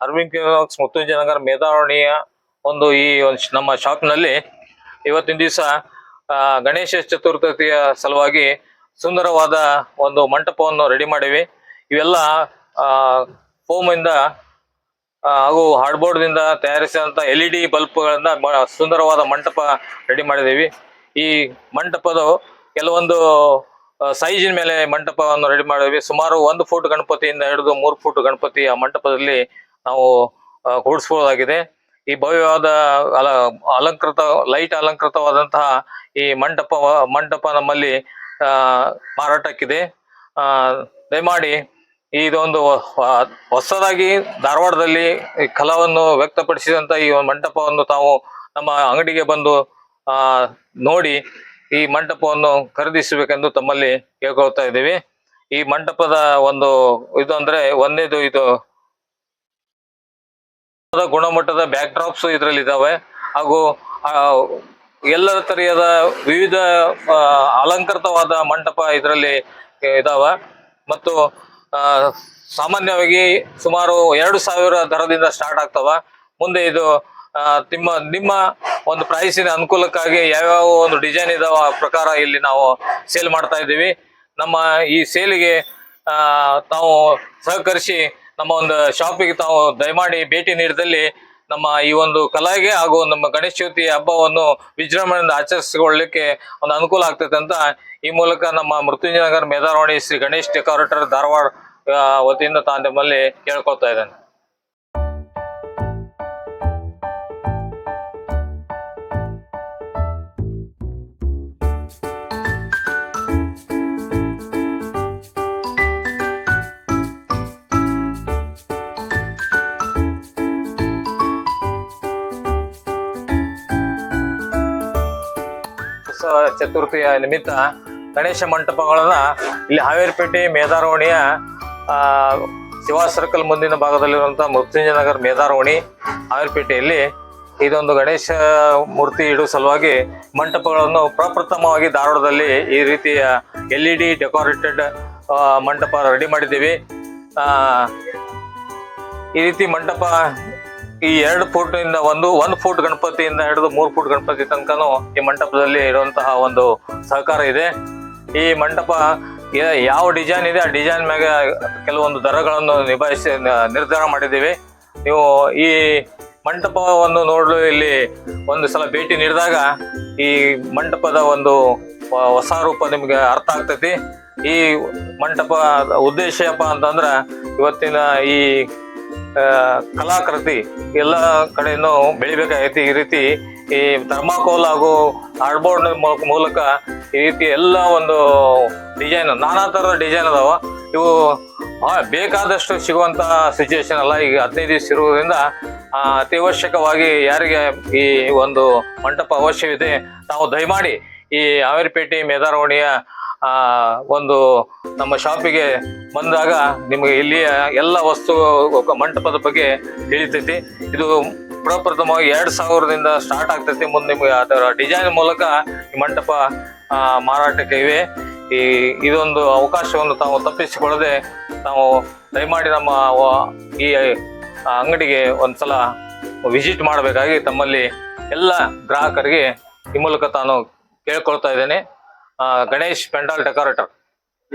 ಅರವಿಂದ್ ಕ್ಲಿನಾಕ್ಸ್ ಮುತ್ತುಂಜಯ ನಗರ ಮೇಧಾವಣಿಯ ಒಂದು ಈ ಒಂದು ಶಾಪ್ ನಮ್ಮ ಶಾಪ್ನಲ್ಲಿ ಇವತ್ತಿನ ದಿವಸ ಗಣೇಶ ಚತುರ್ಥಿಯ ಸಲುವಾಗಿ ಸುಂದರವಾದ ಒಂದು ಮಂಟಪವನ್ನು ರೆಡಿ ಮಾಡಿವಿ. ಇವೆಲ್ಲ ಫೋಮ್ ಇಂದ ಹಾಗೂ ಹಾರ್ಡ್ಬೋರ್ಡ್ ದಿಂದ ತಯಾರಿಸಿದಂತ ಎಲ್ ಇ ಡಿ ಬಲ್ಬ್ಗಳಿಂದ ಗಳಿಂದ ಸುಂದರವಾದ ಮಂಟಪ ರೆಡಿ ಮಾಡಿದೀವಿ ಈ ಮಂಟಪದ ಕೆಲವೊಂದು ಸೈಜಿನ ಮೇಲೆ ಮಂಟಪವನ್ನು ರೆಡಿ ಮಾಡಿದ್ವಿ. ಸುಮಾರು ಒಂದು ಫೂಟ್ ಗಣಪತಿಯಿಂದ ಹಿಡಿದು ಮೂರು ಫೂಟ್ ಗಣಪತಿ ಆ ಮಂಟಪದಲ್ಲಿ ನಾವು ಕೂಡಿಸ್ಬೋದಾಗಿದೆ. ಈ ಭವ್ಯವಾದ ಅಲ, ಅಲಂಕೃತ, ಲೈಟ್ ಅಲಂಕೃತವಾದಂತಹ ಈ ಮಂಟಪ ಮಂಟಪ ನಮ್ಮಲ್ಲಿ ಮಾರಾಟಕ್ಕಿದೆ. ದಯಮಾಡಿ ಇದೊಂದು ಹೊಸದಾಗಿ ಧಾರವಾಡದಲ್ಲಿ ಈ ಕಲಾವನ್ನು ವ್ಯಕ್ತಪಡಿಸಿದಂತ ಈ ಒಂದು ಮಂಟಪವನ್ನು ತಾವು ನಮ್ಮ ಅಂಗಡಿಗೆ ಬಂದು ನೋಡಿ ಈ ಮಂಟಪವನ್ನು ಖರೀದಿಸಬೇಕೆಂದು ತಮ್ಮಲ್ಲಿ ಕೇಳ್ಕೊಳ್ತಾ ಇದ್ದೀವಿ. ಈ ಮಂಟಪದ ಒಂದು ಇದು ಅಂದ್ರೆ ಒಂದೇದು ಇದು ಗುಣಮಟ್ಟದ ಬ್ಯಾಕ್ ಡ್ರಾಪ್ಸ್ ಇದರಲ್ಲಿ ಇದಾವೆ. ಹಾಗೂ ಎಲ್ಲ ತರಹದ ವಿವಿಧ ಅಲಂಕೃತವಾದ ಮಂಟಪ ಇದರಲ್ಲಿ ಇದಾವ. ಮತ್ತು ಸಾಮಾನ್ಯವಾಗಿ ಸುಮಾರು ಎರಡು ಸಾವಿರ ದರದಿಂದ ಸ್ಟಾರ್ಟ್ ಆಗ್ತಾವ. ಮುಂದೆ ಇದು ನಿಮ್ಮ ನಿಮ್ಮ ಒಂದು ಪ್ರೈಸಿನ ಅನುಕೂಲಕ್ಕಾಗಿ ಯಾವ್ಯಾವ ಒಂದು ಡಿಸೈನ್ ಇದಾವ ಪ್ರಕಾರ ಇಲ್ಲಿ ನಾವು ಸೇಲ್ ಮಾಡ್ತಾ ಇದ್ದೀವಿ. ನಮ್ಮ ಈ ಸೇಲಿಗೆ ತಾವು ಸಹಕರಿಸಿ ನಮ್ಮ ಒಂದು ಶಾಪಿಗೆ ತಾವು ದಯಮಾಡಿ ಭೇಟಿ ನೀಡಿದಲ್ಲಿ ನಮ್ಮ ಈ ಒಂದು ಕಲೆಗೆ ಹಾಗೂ ನಮ್ಮ ಗಣೇಶ ಚೌತಿ ಹಬ್ಬವನ್ನು ವಿಜೃಂಭಣೆಯಿಂದ ಆಚರಿಸಿಕೊಳ್ಳಲಿಕ್ಕೆ ಒಂದು ಅನುಕೂಲ ಆಗ್ತೈತೆ ಅಂತ ಈ ಮೂಲಕ ನಮ್ಮ ಮೃತ್ಯುಂಜಯನಗರ ಮೇಧಾರವಾಣಿ ಶ್ರೀ ಗಣೇಶ್ ಡೆಕೋರೇಟರ್ ಧಾರವಾಡ ವತಿಯಿಂದ ತಾನು ನಿಮ್ಮಲ್ಲಿ ಕೇಳ್ಕೊಳ್ತಾ ಇದ್ದೇನೆ. ಚತುರ್ಥಿಯ ನಿಮಿತ್ತ ಗಣೇಶ ಮಂಟಪಗಳನ್ನ ಇಲ್ಲಿ ಹಾವೇರಿಪೇಟೆ ಮೇಧಾರೋಣಿಯ ಶಿವಾ ಸರ್ಕಲ್ ಮುಂದಿನ ಭಾಗದಲ್ಲಿರುವಂತಹ ಮೃತ್ಯುಂಜಯ ನಗರ್ ಮೇಧಾರೋಣಿ ಹಾವೇರಿಪೇಟೆಯಲ್ಲಿ ಇದೊಂದು ಗಣೇಶ ಮೂರ್ತಿ ಇಡುವ ಸಲುವಾಗಿ ಮಂಟಪಗಳನ್ನು ಪ್ರಪ್ರಥಮವಾಗಿ ಧಾರವಾಡದಲ್ಲಿ ಈ ರೀತಿಯ ಎಲ್ ಇ ಡಿ ಡೆಕೋರೇಟೆಡ್ ಮಂಟಪ ರೆಡಿ ಮಾಡಿದ್ದೀವಿ. ಈ ರೀತಿ ಮಂಟಪ ಈ ಎರಡು ಫುಟ್ ಇಂದ ಒಂದು ಒಂದು ಫುಟ್ ಗಣಪತಿಯಿಂದ ಹಿಡಿದು ಮೂರು ಫುಟ್ ಗಣಪತಿ ತನಕನೂ ಈ ಮಂಟಪದಲ್ಲಿ ಇರುವಂತಹ ಒಂದು ಸಹಕಾರ ಇದೆ. ಈ ಮಂಟಪ ಯಾವ ಡಿಸೈನ್ ಇದೆ, ಆ ಡಿಸೈನ್ ಮ್ಯಾಗ ಕೆಲವೊಂದು ದರಗಳನ್ನು ನಿಭಾಯಿಸಿ ನಿರ್ಧಾರ ಮಾಡಿದ್ದೀವಿ. ನೀವು ಈ ಮಂಟಪವನ್ನು ನೋಡಲು ಇಲ್ಲಿ ಒಂದು ಸಲ ಭೇಟಿ ನೀಡಿದಾಗ ಈ ಮಂಟಪದ ಒಂದು ಹೊಸ ರೂಪ ನಿಮಗೆ ಅರ್ಥ ಆಗ್ತೈತಿ. ಈ ಮಂಟಪ ಉದ್ದೇಶ ಏನಪ್ಪ ಅಂತಂದ್ರೆ ಇವತ್ತಿನ ಈ ಕಲಾಕೃತಿ ಎಲ್ಲ ಕಡೆಯೂ ಬೆಳಿಬೇಕಾಗೈತಿ. ಈ ರೀತಿ ಈ ಥರ್ಮಾಕೋಲ್ ಹಾಗೂ ಹಾರ್ಡ್ಬೋರ್ಡ್ ಮೂಲಕ ಈ ರೀತಿ ಎಲ್ಲ ಒಂದು ಡಿಸೈನ್ ನಾನಾ ಥರದ ಡಿಸೈನ್ ಅದಾವ. ಇವು ಬೇಕಾದಷ್ಟು ಸಿಗುವಂತ ಸಿಚುವೇಶನ್ ಅಲ್ಲ. ಈಗ ಹದಿನೈದು ದಿವಸ ಇರುವುದರಿಂದ ಅತ್ಯವಶ್ಯಕವಾಗಿ ಯಾರಿಗೆ ಈ ಒಂದು ಮಂಟಪ ಅವಶ್ಯವಿದೆ, ತಾವು ದಯಮಾಡಿ ಈ ಹಾವೇರಿಪೇಟೆ ಮೇಧಾರವಾಣಿಯ ಆ, ಒಂದು ನಮ್ಮ ಶಾಪಿಗೆ ಬಂದಾಗ ನಿಮಗೆ ಇಲ್ಲಿಯ ಎಲ್ಲ ವಸ್ತು ಮಂಟಪದ ಬಗ್ಗೆ ತಿಳಿತೈತಿ. ಇದು ಪ್ರಪ್ರಥಮವಾಗಿ ಎರಡು ಸಾವಿರದಿಂದ ಸ್ಟಾರ್ಟ್ ಆಗ್ತೈತಿ. ಮುಂದೆ ನಿಮಗೆ ಅದರ ಡಿಸೈನ್ ಮೂಲಕ ಈ ಮಂಟಪ ಮಾರಾಟಕ್ಕೆ ಇವೆ. ಈ ಇದೊಂದು ಅವಕಾಶವನ್ನು ತಾವು ತಪ್ಪಿಸಿಕೊಳ್ಳದೆ ತಾವು ದಯಮಾಡಿ ನಮ್ಮ ಈ ಅಂಗಡಿಗೆ ಒಂದ್ಸಲ ವಿಸಿಟ್ ಮಾಡಬೇಕಾಗಿ ತಮ್ಮಲ್ಲಿ ಎಲ್ಲ ಗ್ರಾಹಕರಿಗೆ ಈ ಮೂಲಕ ತಾನು ಕೇಳ್ಕೊಳ್ತಾ ಇದ್ದೇನೆ. ಆ, ಗಣೇಶ್ ಪೆಂಡಾಲ್ ಡೆಕೋರೇಟರ್